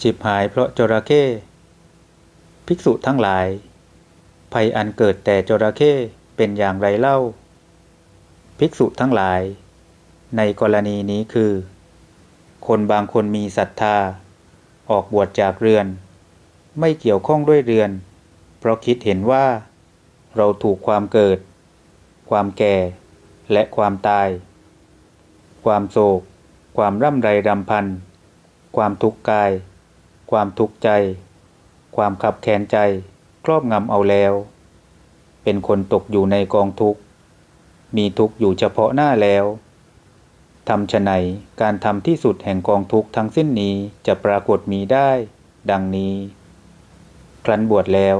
ฉิบหายเพราะจระเข้ภิกษุทั้งหลาย ภัยอันเกิดแต่จระเข้เป็นอย่างไรเล่า ภิกษุทั้งหลาย ในกรณีนี้คือ คนบางคนมีศรัทธา ออกบวชจากเรือน ไม่เกี่ยวข้องด้วยเรือน เพราะคิดเห็นว่า เราถูกความเกิด ความแก่ และความตาย ความโศก ความร่ำไรรำพัน ความทุกข์กาย ความทุกข์ใจ ความขับแค้นใจ ครอบงำเอาแล้ว เป็นคนตกอยู่ในกองทุกข์ มีทุกข์อยู่เฉพาะหน้าแล้วทำฉไหนการทำที่สุดแห่งกองทุกข์ทั้งสิ้นนี้จะปรากฏมีได้ ดังนี้ ครั้นบวชแล้ว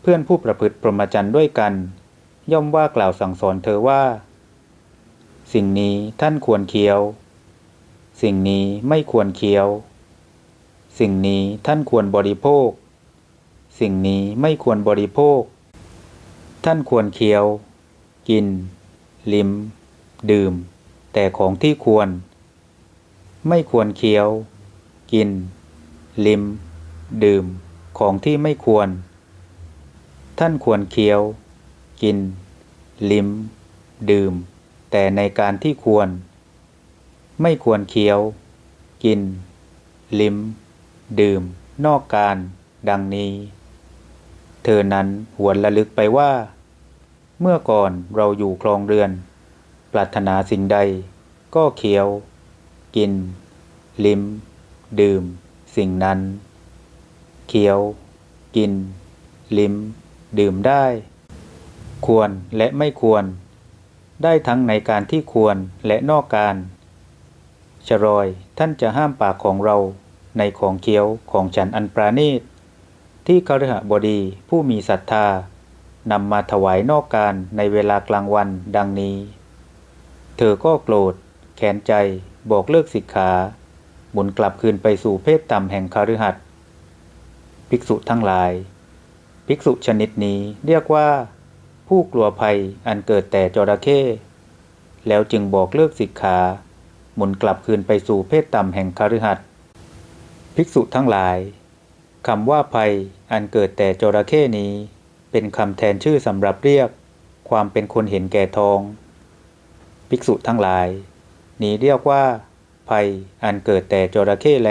เพื่อนผู้ประพฤติพรหมจรรย์ด้วยกัน ย่อมว่ากล่าวสั่งสอนเธอว่า สิ่งนี้ท่านควรเคี้ยว สิ่งนี้ไม่ควรเคี้ยว สิ่งนี้ท่านควรบริโภค สิ่งนี้ไม่ควรบริโภค ท่านควรเคี้ยว กิน ลิ้ม ดื่ม แต่ของที่ควร ไม่ควรเคี้ยว กิน ลิ้ม ดื่ม ของที่ไม่ควร ท่านควรเคี้ยว กิน ลิ้ม ดื่ม แต่ในการที่ควร ไม่ควรเคี้ยว กิน ลิ้ม ดื่ม นอกการ ดังนี้ เธอนั้นหวนระลึกไปว่า เมื่อก่อนเราอยู่คลองเรือน ปรารถนาสิ่งใด ก็เคี้ยว กิน ลิ้ม ดื่ม สิ่งนั้น เคี้ยว กิน ลิ้ม ดื่มได้ ควรและไม่ควร ได้ทั้งในการที่ควรและนอกการชรอยท่านจะห้ามปากของเรา ในของเคี้ยวของฉันอันปราณีต ที่คฤหบดีผู้มีศรัทธานำมาถวายนอกการในเวลากลางวันดังนี้ เธอก็โกรธแค้นใจบอกเลิกสิกขา หมุนกลับคืนไปสู่เพศต่ำแห่งคฤหัสถ์ภิกษุทั้งหลาย ภิกษุชนิดนี้เรียกว่า ผู้กลัวภัยอันเกิดแต่จระเข้แล้วจึงบอกเลิกสิกขา หมุนกลับคืนไปสู่เพศต่ำแห่งคฤหัสถ์ ภิกษุทั้งหลายคำว่าภัยอันเกิดแต่จระเข้นี้ เป็นคำแทนชื่อสำหรับเรียก ความเป็นคนเห็นแก่ทอง ภิกษุทั้งหลาย นี้เรียกว่า ภัยอันเกิดแต่จระเข้แล